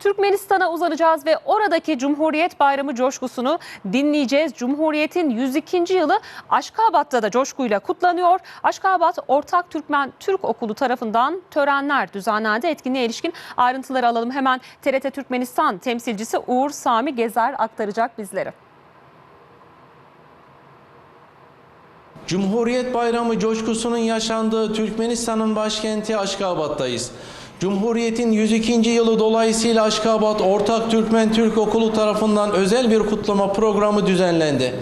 Türkmenistan'a uzanacağız ve oradaki Cumhuriyet Bayramı coşkusunu dinleyeceğiz. Cumhuriyet'in 102. yılı Aşkabat'ta da coşkuyla kutlanıyor. Aşkabat Ortak Türkmen Türk Okulu tarafından törenler düzenlendi. Etkinliğe ilişkin ayrıntıları alalım. Hemen TRT Türkmenistan temsilcisi Uğur Sami Gezer aktaracak bizlere. Cumhuriyet Bayramı coşkusunun yaşandığı Türkmenistan'ın başkenti Aşkabat'tayız. Cumhuriyet'in 102. yılı dolayısıyla Aşkabat Ortak Türkmen Türk Okulu tarafından özel bir kutlama programı düzenlendi.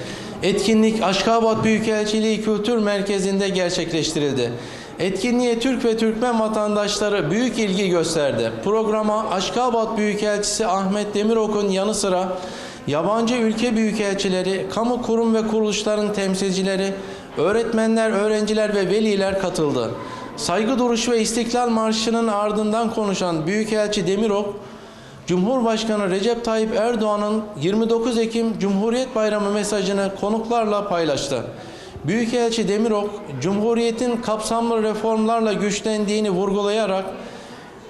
Etkinlik Aşkabat Büyükelçiliği Kültür Merkezi'nde gerçekleştirildi. Etkinliğe Türk ve Türkmen vatandaşları büyük ilgi gösterdi. Programa Aşkabat Büyükelçisi Ahmet Demirok'un yanı sıra yabancı ülke büyükelçileri, kamu kurum ve kuruluşların temsilcileri, öğretmenler, öğrenciler ve veliler katıldı. Saygı duruşu ve İstiklal Marşı'nın ardından konuşan Büyükelçi Demirok, Cumhurbaşkanı Recep Tayyip Erdoğan'ın 29 Ekim Cumhuriyet Bayramı mesajını konuklarla paylaştı. Büyükelçi Demirok, Cumhuriyet'in kapsamlı reformlarla güçlendiğini vurgulayarak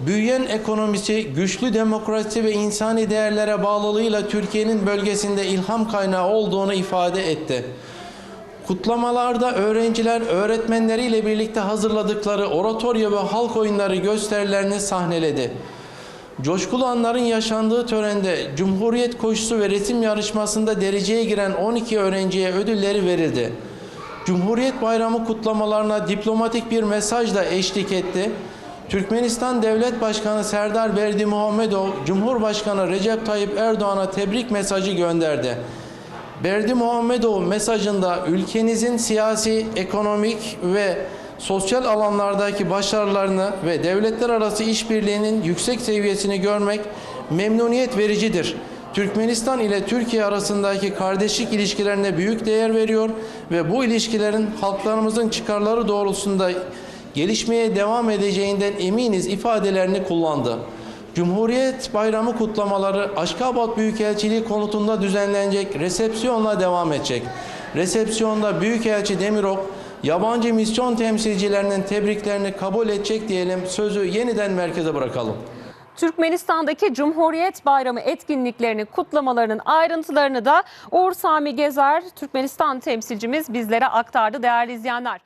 Büyüyen ekonomisi, güçlü demokrasi ve insani değerlere bağlılığıyla Türkiye'nin bölgesinde ilham kaynağı olduğunu ifade etti. Kutlamalarda öğrenciler öğretmenleriyle birlikte hazırladıkları oratoryo ve halk oyunları gösterilerini sahneledi. Coşkulu anların yaşandığı törende Cumhuriyet koşusu ve resim yarışmasında dereceye giren 12 öğrenciye ödülleri verildi. Cumhuriyet Bayramı kutlamalarına diplomatik bir mesaj da eşlik etti. Türkmenistan Devlet Başkanı Serdar Berdi Muhammedov, Cumhurbaşkanı Recep Tayyip Erdoğan'a tebrik mesajı gönderdi. Berdi Muhammedov mesajında ülkenizin siyasi, ekonomik ve sosyal alanlardaki başarılarını ve devletler arası işbirliğinin yüksek seviyesini görmek memnuniyet vericidir. Türkmenistan ile Türkiye arasındaki kardeşlik ilişkilerine büyük değer veriyor ve bu ilişkilerin halklarımızın çıkarları doğrultusunda gelişmeye devam edeceğinden eminiz ifadelerini kullandı. Cumhuriyet Bayramı kutlamaları Aşkabat Büyükelçiliği konutunda düzenlenecek resepsiyonla devam edecek. Resepsiyonda Büyükelçi Demirok yabancı misyon temsilcilerinin tebriklerini kabul edecek diyelim. Sözü yeniden merkeze bırakalım. Türkmenistan'daki Cumhuriyet Bayramı etkinliklerini, kutlamalarının ayrıntılarını da Uğur Sami Gezer, Türkmenistan temsilcimiz bizlere aktardı değerli izleyenler.